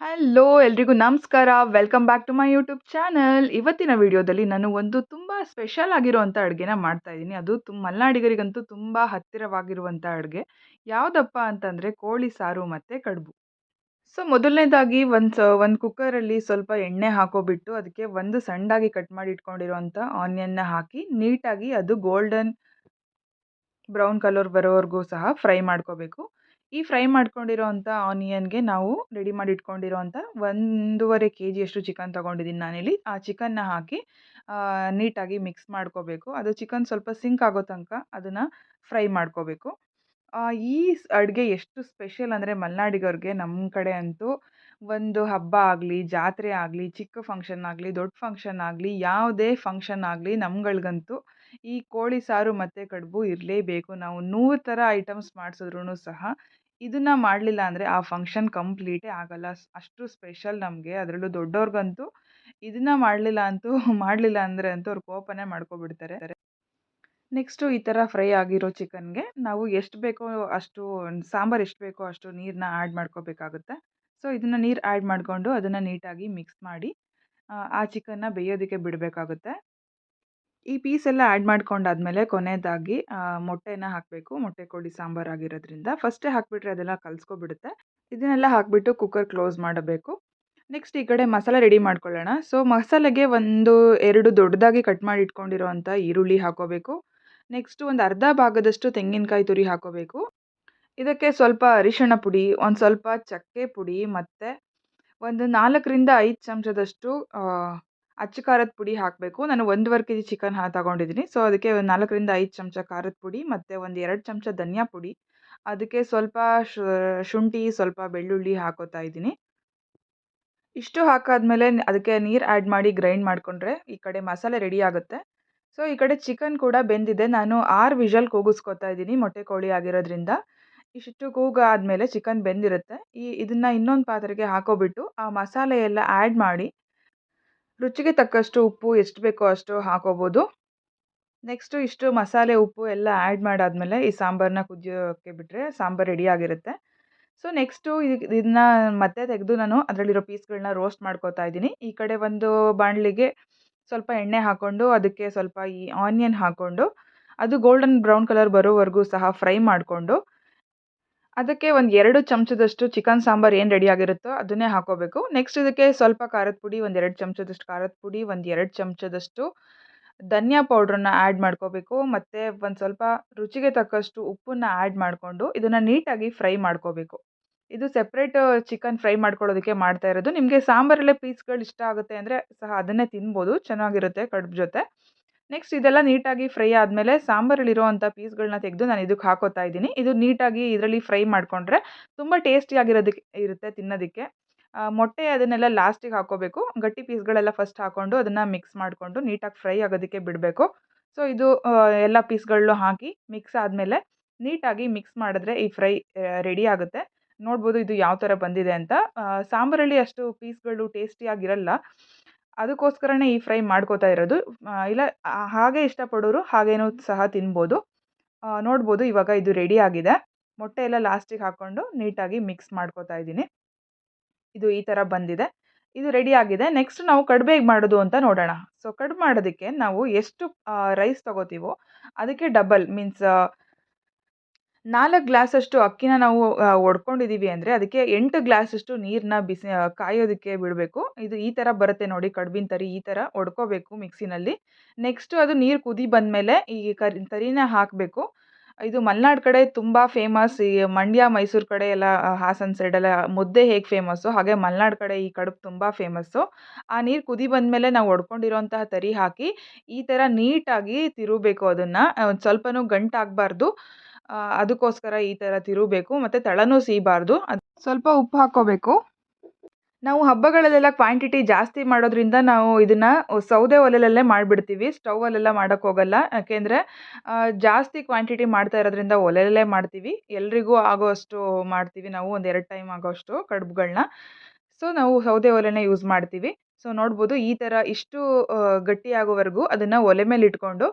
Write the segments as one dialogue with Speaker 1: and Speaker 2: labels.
Speaker 1: Hello ಎಲ್ರಿಗೂ ನಮಸ್ಕಾರ. Welcome back to my YouTube channel ಇವತ್ತಿನ ವಿಡಿಯೋದಲ್ಲಿ ನಾನು ಒಂದು ತುಂಬ ಸ್ಪೆಷಲ್ ಆಗಿರುವಂಥ ಅಡುಗೆನ ಮಾಡ್ತಾ ಇದ್ದೀನಿ. ಅದು ತುಂಬ ಮಲೆನಾಡಿಗರಿಗಂತೂ ತುಂಬ ಹತ್ತಿರವಾಗಿರುವಂಥ ಅಡುಗೆ. ಯಾವುದಪ್ಪ ಅಂತಂದರೆ ಕೋಳಿ ಸಾರು ಮತ್ತು ಕಡುಬು. ಸೊ ಮೊದಲನೇದಾಗಿ ಒಂದು ಸ, ಒಂದು ಕುಕ್ಕರಲ್ಲಿ ಸ್ವಲ್ಪ ಎಣ್ಣೆ ಹಾಕೋಬಿಟ್ಟು ಅದಕ್ಕೆ ಒಂದು ಸಣ್ಣದಾಗಿ ಕಟ್ ಮಾಡಿ ಇಟ್ಕೊಂಡಿರುವಂಥ ಆನಿಯನ್ನ ಹಾಕಿ ನೀಟಾಗಿ ಅದು ಗೋಲ್ಡನ್ ಬ್ರೌನ್ ಕಲರ್ ಬರೋವರೆಗೂ ಸಹ ಫ್ರೈ ಮಾಡ್ಕೋಬೇಕು. ಈ ಫ್ರೈ ಮಾಡ್ಕೊಂಡಿರೋವಂಥ ಆನಿಯನ್ಗೆ ನಾವು ರೆಡಿ ಮಾಡಿ ಇಟ್ಕೊಂಡಿರೋವಂಥ ಒಂದೂವರೆ ಕೆ ಜಿಯಷ್ಟು ಚಿಕನ್ ತೊಗೊಂಡಿದ್ದೀನಿ ನಾನಿಲ್ಲಿ. ಆ ಚಿಕನ್ನ ಹಾಕಿ ನೀಟಾಗಿ ಮಿಕ್ಸ್ ಮಾಡ್ಕೋಬೇಕು. ಅದು ಚಿಕನ್ ಸ್ವಲ್ಪ ಸಿಂಕ್ ಆಗೋ ತನಕ ಅದನ್ನು ಫ್ರೈ ಮಾಡ್ಕೋಬೇಕು. ಈ ಅಡುಗೆ ಎಷ್ಟು ಸ್ಪೆಷಲ್ ಅಂದರೆ ಮಲೆನಾಡಿಗವ್ರಿಗೆ ನಮ್ಮ ಕಡೆ ಅಂತೂ ಒಂದು ಹಬ್ಬ ಆಗಲಿ, ಜಾತ್ರೆ ಆಗಲಿ, ಚಿಕ್ಕ ಫಂಕ್ಷನ್ ಆಗಲಿ, ದೊಡ್ಡ ಫಂಕ್ಷನ್ ಆಗಲಿ, ಯಾವುದೇ ಫಂಕ್ಷನ್ ಆಗಲಿ ನಮ್ಗಳಿಗಂತೂ ಈ ಕೋಳಿ ಸಾರು ಮತ್ತು ಕಡುಬು ಇರಲೇಬೇಕು. ನಾವು ನೂರು ಥರ ಐಟಮ್ಸ್ ಮಾಡಿಸಿದ್ರೂ ಸಹ ಇದನ್ನು ಮಾಡಲಿಲ್ಲ ಅಂದರೆ ಆ ಫಂಕ್ಷನ್ ಕಂಪ್ಲೀಟೇ ಆಗಲ್ಲ. ಅಷ್ಟು ಸ್ಪೆಷಲ್ ನಮಗೆ. ಅದರಲ್ಲೂ ದೊಡ್ಡವ್ರಿಗಂತೂ ಇದನ್ನು ಮಾಡಲಿಲ್ಲ ಅಂತೂ ಮಾಡಲಿಲ್ಲ ಅಂದರೆ ಅಂತೂ ಅವ್ರು ಕೋಪನೇ ಮಾಡ್ಕೊಬಿಡ್ತಾರೆ. ನೆಕ್ಸ್ಟು ಈ ಥರ ಫ್ರೈ ಆಗಿರೋ ಚಿಕನ್ಗೆ ನಾವು ಎಷ್ಟು ಬೇಕೋ ಅಷ್ಟು ಸಾಂಬಾರು ಎಷ್ಟು ಬೇಕೋ ಅಷ್ಟು ನೀರನ್ನ ಆ್ಯಡ್ ಮಾಡ್ಕೋಬೇಕಾಗುತ್ತೆ. ಸೊ, ಇದನ್ನು ನೀರು ಆ್ಯಡ್ ಮಾಡಿಕೊಂಡು ಅದನ್ನು ನೀಟಾಗಿ ಮಿಕ್ಸ್ ಮಾಡಿ ಆ ಚಿಕನ್ನ ಬೇಯೋದಕ್ಕೆ ಬಿಡಬೇಕಾಗುತ್ತೆ. ಈ ಪೀಸ್ ಎಲ್ಲ ಆ್ಯಡ್ ಮಾಡ್ಕೊಂಡಾದ್ಮೇಲೆ ಕೊನೆಯದಾಗಿ ಮೊಟ್ಟೆನ ಹಾಕಬೇಕು. ಮೊಟ್ಟೆ ಕೋಳಿ ಸಾಂಬಾರು ಆಗಿರೋದ್ರಿಂದ. ಫಸ್ಟೇ ಹಾಕಿಬಿಟ್ರೆ ಅದೆಲ್ಲ ಕಲಿಸ್ಕೊಬಿಡುತ್ತೆ. ಇದನ್ನೆಲ್ಲ ಹಾಕಿಬಿಟ್ಟು ಕುಕ್ಕರ್ ಕ್ಲೋಸ್ ಮಾಡಬೇಕು. ನೆಕ್ಸ್ಟ್ ಈ ಕಡೆ ಮಸಾಲೆ ರೆಡಿ ಮಾಡ್ಕೊಳ್ಳೋಣ. ಸೊ ಮಸಾಲೆಗೆ ಒಂದು ಎರಡು ದೊಡ್ಡದಾಗಿ ಕಟ್ ಮಾಡಿ ಇಟ್ಕೊಂಡಿರುವಂಥ ಈರುಳ್ಳಿ ಹಾಕೋಬೇಕು. ನೆಕ್ಸ್ಟು ಒಂದು ಅರ್ಧ ಭಾಗದಷ್ಟು ತೆಂಗಿನಕಾಯಿ ತುರಿ ಹಾಕೋಬೇಕು. ಇದಕ್ಕೆ ಸ್ವಲ್ಪ ಅರಿಶಿಣ ಪುಡಿ, ಒಂದು ಸ್ವಲ್ಪ ಚಕ್ಕೆ ಪುಡಿ ಮತ್ತು ಒಂದು ನಾಲ್ಕರಿಂದ ಐದು ಚಮಚದಷ್ಟು ಅಚ್ಚ ಖಾರದ ಪುಡಿ ಹಾಕಬೇಕು. ನಾನು ಒಂದೂವರೆ ಕೆ ಜಿ ಚಿಕನ್ ತಗೊಂಡಿದ್ದೀನಿ. ಸೊ ಅದಕ್ಕೆ ಒಂದು ನಾಲ್ಕರಿಂದ ಐದು ಚಮಚ ಖಾರದ ಪುಡಿ ಮತ್ತು ಒಂದು ಎರಡು ಚಮಚ ಧನಿಯಾ ಪುಡಿ. ಅದಕ್ಕೆ ಸ್ವಲ್ಪ ಶುಂಠಿ, ಸ್ವಲ್ಪ ಬೆಳ್ಳುಳ್ಳಿ ಹಾಕೋತಾ ಇದ್ದೀನಿ. ಇಷ್ಟು ಹಾಕಾದ್ಮೇಲೆ ಅದಕ್ಕೆ ನೀರು ಆ್ಯಡ್ ಮಾಡಿ ಗ್ರೈಂಡ್ ಮಾಡಿಕೊಂಡ್ರೆ ಈ ಕಡೆ ಮಸಾಲೆ ರೆಡಿ ಆಗುತ್ತೆ. ಸೊ ಈ ಕಡೆ ಚಿಕನ್ ಕೂಡ ಬೆಂದಿದೆ. ನಾನು ಆರು ವಿಷಲ್ ಕೂಗಿಸ್ಕೊತಾ ಇದ್ದೀನಿ, ಮೊಟ್ಟೆ ಕೋಳಿ ಆಗಿರೋದ್ರಿಂದ. ಇಷ್ಟು ಕೂಗಾದಮೇಲೆ ಚಿಕನ್ ಬೆಂದಿರುತ್ತೆ. ಈ, ಇದನ್ನು ಇನ್ನೊಂದು ಪಾತ್ರೆಗೆ ಹಾಕೋಬಿಟ್ಟು ಆ ಮಸಾಲೆ ಎಲ್ಲ ಆ್ಯಡ್ ಮಾಡಿ ರುಚಿಗೆ ತಕ್ಕಷ್ಟು ಉಪ್ಪು ಎಷ್ಟು ಬೇಕೋ ಅಷ್ಟು ಹಾಕೋಬೋದು. ನೆಕ್ಸ್ಟು ಇಷ್ಟು ಮಸಾಲೆ, ಉಪ್ಪು ಎಲ್ಲ ಆ್ಯಡ್ ಮಾಡಾದಮೇಲೆ ಈ ಸಾಂಬಾರನ್ನ ಕುದಿಯೋಕ್ಕೆ ಬಿಟ್ಟರೆ ಸಾಂಬಾರು ರೆಡಿಯಾಗಿರುತ್ತೆ ಸೊ ನೆಕ್ಸ್ಟು ಇದನ್ನ ಮತ್ತೆ ತೆಗೆದು ನಾನು ಅದರಲ್ಲಿರೋ ಪೀಸ್ಗಳನ್ನ ರೋಸ್ಟ್ ಮಾಡ್ಕೋತಾ ಇದ್ದೀನಿ. ಈ ಕಡೆ ಒಂದು ಬಾಣಲಿಗೆ ಸ್ವಲ್ಪ ಎಣ್ಣೆ ಹಾಕ್ಕೊಂಡು ಅದಕ್ಕೆ ಸ್ವಲ್ಪ ಈ ಆನಿಯನ್ ಹಾಕ್ಕೊಂಡು ಅದು ಗೋಲ್ಡನ್ ಬ್ರೌನ್ ಕಲರ್ ಬರೋವರೆಗೂ ಸಹ ಫ್ರೈ ಮಾಡಿಕೊಂಡು ಅದಕ್ಕೆ ಒಂದು ಎರಡು ಚಮಚದಷ್ಟು ಚಿಕನ್ ಸಾಂಬಾರು ಏನು ರೆಡಿ ಆಗಿರುತ್ತೋ ಅದನ್ನೇ ಹಾಕೋಬೇಕು. ನೆಕ್ಸ್ಟ್ ಇದಕ್ಕೆ ಸ್ವಲ್ಪ ಖಾರದ ಪುಡಿ, ಒಂದು ಎರಡು ಚಮಚದಷ್ಟು ಖಾರದ ಪುಡಿ, ಒಂದು ಎರಡು ಚಮಚದಷ್ಟು ಧನಿಯಾ ಪೌಡ್ರನ್ನ ಆ್ಯಡ್ ಮಾಡ್ಕೋಬೇಕು. ಮತ್ತು ಒಂದು ಸ್ವಲ್ಪ ರುಚಿಗೆ ತಕ್ಕಷ್ಟು ಉಪ್ಪನ್ನ ಆ್ಯಡ್ ಮಾಡಿಕೊಂಡು ಇದನ್ನು ನೀಟಾಗಿ ಫ್ರೈ ಮಾಡ್ಕೋಬೇಕು. ಇದು ಸೆಪ್ರೇಟ್ ಚಿಕನ್ ಫ್ರೈ ಮಾಡ್ಕೊಳ್ಳೋದಕ್ಕೆ ಮಾಡ್ತಾ ಇರೋದು. ನಿಮಗೆ ಸಾಂಬಾರಲ್ಲೇ ಪೀಸ್ಗಳು ಇಷ್ಟ ಆಗುತ್ತೆ ಅಂದರೆ ಸಹ ಅದನ್ನೇ ತಿನ್ಬೋದು. ಚೆನ್ನಾಗಿರುತ್ತೆ ಕಡುಬು ಜೊತೆ. ನೆಕ್ಸ್ಟ್ ಇದೆಲ್ಲ ನೀಟಾಗಿ ಫ್ರೈ ಆದಮೇಲೆ ಸಾಂಬಾರಲ್ಲಿರುವಂಥ ಪೀಸ್ಗಳನ್ನ ತೆಗೆದು ನಾನು ಇದಕ್ಕೆ ಹಾಕೋತಾ ಇದ್ದೀನಿ. ಇದು ನೀಟಾಗಿ ಇದರಲ್ಲಿ ಫ್ರೈ ಮಾಡಿಕೊಂಡ್ರೆ ತುಂಬ ಟೇಸ್ಟಿಯಾಗಿರೋದಕ್ಕೆ ಇರುತ್ತೆ ತಿನ್ನೋದಕ್ಕೆ. ಮೊಟ್ಟೆ ಅದನ್ನೆಲ್ಲ ಲಾಸ್ಟಿಗೆ ಹಾಕೋಬೇಕು. ಗಟ್ಟಿ ಪೀಸ್ಗಳೆಲ್ಲ ಫಸ್ಟ್ ಹಾಕ್ಕೊಂಡು ಅದನ್ನು ಮಿಕ್ಸ್ ಮಾಡಿಕೊಂಡು ನೀಟಾಗಿ ಫ್ರೈ ಆಗೋದಕ್ಕೆ ಬಿಡಬೇಕು. ಸೊ ಇದು ಎಲ್ಲ ಪೀಸ್ಗಳನ್ನು ಹಾಕಿ ಮಿಕ್ಸ್ ಆದಮೇಲೆ ನೀಟಾಗಿ ಮಿಕ್ಸ್ ಮಾಡಿದ್ರೆ ಈ ಫ್ರೈ ರೆಡಿ ಆಗುತ್ತೆ. ನೋಡ್ಬೋದು ಇದು ಯಾವ ಥರ ಬಂದಿದೆ ಅಂತ. ಸಾಂಬಾರಲ್ಲಿ ಅಷ್ಟು ಪೀಸ್ಗಳು ಟೇಸ್ಟಿಯಾಗಿರಲ್ಲ ಅದಕ್ಕೋಸ್ಕರನೇ ಈ ಫ್ರೈ ಮಾಡ್ಕೋತಾ ಇರೋದು. ಇಲ್ಲ ಹಾಗೆ ಇಷ್ಟಪಡೋರು ಹಾಗೇನೂ ಸಹ ತಿನ್ಬೋದು. ನೋಡ್ಬೋದು ಇವಾಗ ಇದು ರೆಡಿ ಆಗಿದೆ. ಮೊಟ್ಟೆ ಎಲ್ಲ ಲಾಸ್ಟಿಗೆ ಹಾಕ್ಕೊಂಡು ನೀಟಾಗಿ ಮಿಕ್ಸ್ ಮಾಡ್ಕೋತಾ ಇದ್ದೀನಿ. ಇದು ಈ ಥರ ಬಂದಿದೆ. ಇದು ರೆಡಿ ಆಗಿದೆ. ನೆಕ್ಸ್ಟ್ ನಾವು ಹೇಗೆ ಮಾಡೋದು ಅಂತ ನೋಡೋಣ. ಸೊ, ಕಡುಬು ಮಾಡೋದಕ್ಕೆ ನಾವು ಎಷ್ಟು ರೈಸ್ ತಗೋತೀವೋ ಅದಕ್ಕೆ ಡಬಲ್ ಮೀನ್ಸ್ ನಾಲ್ಕು ಗ್ಲಾಸಷ್ಟು ಅಕ್ಕಿನ ನಾವು ಒಡ್ಕೊಂಡಿದ್ದೀವಿ ಅಂದರೆ ಅದಕ್ಕೆ ಎಂಟು ಗ್ಲಾಸಷ್ಟು ನೀರನ್ನ ಬಿಸಿ ಕಾಯೋದಕ್ಕೆ ಬಿಡಬೇಕು. ಇದು ಈ ಥರ ಬರುತ್ತೆ ನೋಡಿ, ಕಡ್ಬಿನ ತರಿ ಈ ಥರ ಒಡ್ಕೋಬೇಕು ಮಿಕ್ಸಿನಲ್ಲಿ. ನೆಕ್ಸ್ಟು ಅದು ನೀರು ಕುದಿ ಬಂದಮೇಲೆ ಈ ಕರಿ, ತರಿನ ಹಾಕಬೇಕು. ಇದು ಮಲೆನಾಡು ಕಡೆ ತುಂಬ ಫೇಮಸ್, ಈ ಮಂಡ್ಯ, ಮೈಸೂರು ಕಡೆ ಎಲ್ಲ ಹಾಸನ ಸೈಡೆಲ್ಲ ಮುದ್ದೆ ಹೇಗೆ ಫೇಮಸ್ಸು, ಹಾಗೆ ಮಲೆನಾಡು ಕಡೆ ಈ ಕಡುಬು ತುಂಬ ಫೇಮಸ್ಸು. ಆ ನೀರು ಕುದಿ ಬಂದಮೇಲೆ ನಾವು ಒಡ್ಕೊಂಡಿರೋಂತಹ ತರಿ ಹಾಕಿ ಈ ಥರ ನೀಟಾಗಿ ತಿರುಗಬೇಕು ಅದನ್ನು. ಒಂದು ಸ್ವಲ್ಪನೂ ಗಂಟಾಗಬಾರ್ದು. ಅದಕ್ಕೋಸ್ಕರ ಈ ಥರ ತಿರುಗಬೇಕು, ಮತ್ತು ತಳನೂ ಸೀಬಾರ್ದು. ಅದು ಸ್ವಲ್ಪ ಉಪ್ಪು ಹಾಕ್ಕೋಬೇಕು. ನಾವು ಹಬ್ಬಗಳಲ್ಲೆಲ್ಲ ಕ್ವಾಂಟಿಟಿ ಜಾಸ್ತಿ ಮಾಡೋದ್ರಿಂದ ನಾವು ಇದನ್ನು ಸೌದೆ ಒಲೆಯಲ್ಲೇ ಮಾಡಿಬಿಡ್ತೀವಿ. ಸ್ಟೌವಲ್ಲೆಲ್ಲ ಮಾಡೋಕ್ಕೋಗಲ್ಲ ಯಾಕೆಂದರೆ ಜಾಸ್ತಿ ಕ್ವಾಂಟಿಟಿ ಮಾಡ್ತಾ ಇರೋದ್ರಿಂದ ಒಲೆಯಲ್ಲೇ ಮಾಡ್ತೀವಿ. ಎಲ್ರಿಗೂ ಆಗೋವಷ್ಟು ಮಾಡ್ತೀವಿ ನಾವು, ಒಂದು ಎರಡು ಟೈಮ್ ಆಗೋಷ್ಟು ಕಡುಬುಗಳನ್ನ ಸೊ ನಾವು ಸೌದೆ ಒಲೆನೇ ಯೂಸ್ ಮಾಡ್ತೀವಿ. ಸೊ ನೋಡ್ಬೋದು ಈ ಥರ ಇಷ್ಟು ಗಟ್ಟಿಯಾಗೋವರೆಗೂ ಅದನ್ನು ಒಲೆ ಮೇಲೆ ಇಟ್ಕೊಂಡು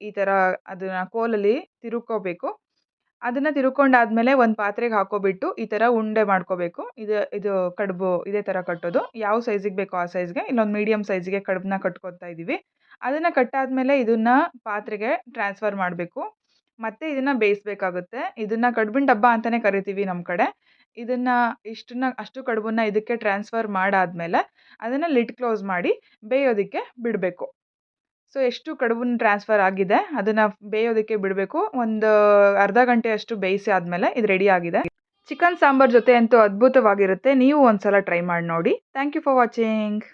Speaker 1: ಈ ಥರ ಅದನ್ನು ಕೋಲಲ್ಲಿ ತಿರುಕ್ಕೋಬೇಕು. ಅದನ್ನು ತಿರುಕೊಂಡಾದ್ಮೇಲೆ ಒಂದು ಪಾತ್ರೆಗೆ ಹಾಕೋಬಿಟ್ಟು ಈ ಥರ ಉಂಡೆ ಮಾಡ್ಕೋಬೇಕು. ಇದು ಇದು ಕಡುಬು ಇದೇ ಥರ ಕಟ್ಟೋದು. ಯಾವ ಸೈಜಿಗೆ ಬೇಕೋ ಆ ಸೈಜ್ಗೆ ಇಲ್ಲೊಂದು ಮೀಡಿಯಮ್ ಸೈಜ್ಗೆ ಕಡುಬನ್ನ ಕಟ್ಕೊತಾ ಇದ್ದೀವಿ ಅದನ್ನು ಕಟ್ಟಾದಮೇಲೆ ಇದನ್ನು ಪಾತ್ರೆಗೆ ಟ್ರಾನ್ಸ್ಫರ್ ಮಾಡಬೇಕು. ಮತ್ತು ಇದನ್ನು ಬೇಯಿಸ್ಬೇಕಾಗುತ್ತೆ. ಇದನ್ನು ಕಡುಬಿನ ಡಬ್ಬ ಅಂತಲೇ ಕರಿತೀವಿ ನಮ್ಮ ಕಡೆ. ಇದನ್ನು ಇಷ್ಟನ್ನ, ಅಷ್ಟು ಕಡುಬನ್ನ ಇದಕ್ಕೆ ಟ್ರಾನ್ಸ್ಫರ್ ಮಾಡಾದಮೇಲೆ ಅದನ್ನು ಲಿಡ್ ಕ್ಲೋಸ್ ಮಾಡಿ ಬೇಯೋದಕ್ಕೆ ಬಿಡಬೇಕು. ಸೊ, ಎಷ್ಟು ಕಡುಬನ್ನ ಟ್ರಾನ್ಸ್ಫರ್ ಆಗಿದೆ, ಅದನ್ನು ಬೇಯೋದಕ್ಕೆ ಬಿಡಬೇಕು. ಒಂದು ಅರ್ಧ ಗಂಟೆ ಅಷ್ಟು ಬೇಯಿಸಿ ಆದಮೇಲೆ ಇದು ರೆಡಿ ಆಗಿದೆ. ಚಿಕನ್ ಸಾಂಬಾರ್ ಜೊತೆ ಅಂತೂ ಅದ್ಭುತವಾಗಿರುತ್ತೆ. ನೀವು ಒಂದು ಸಲ ಟ್ರೈ ಮಾಡಿ ನೋಡಿ. Thank you for watching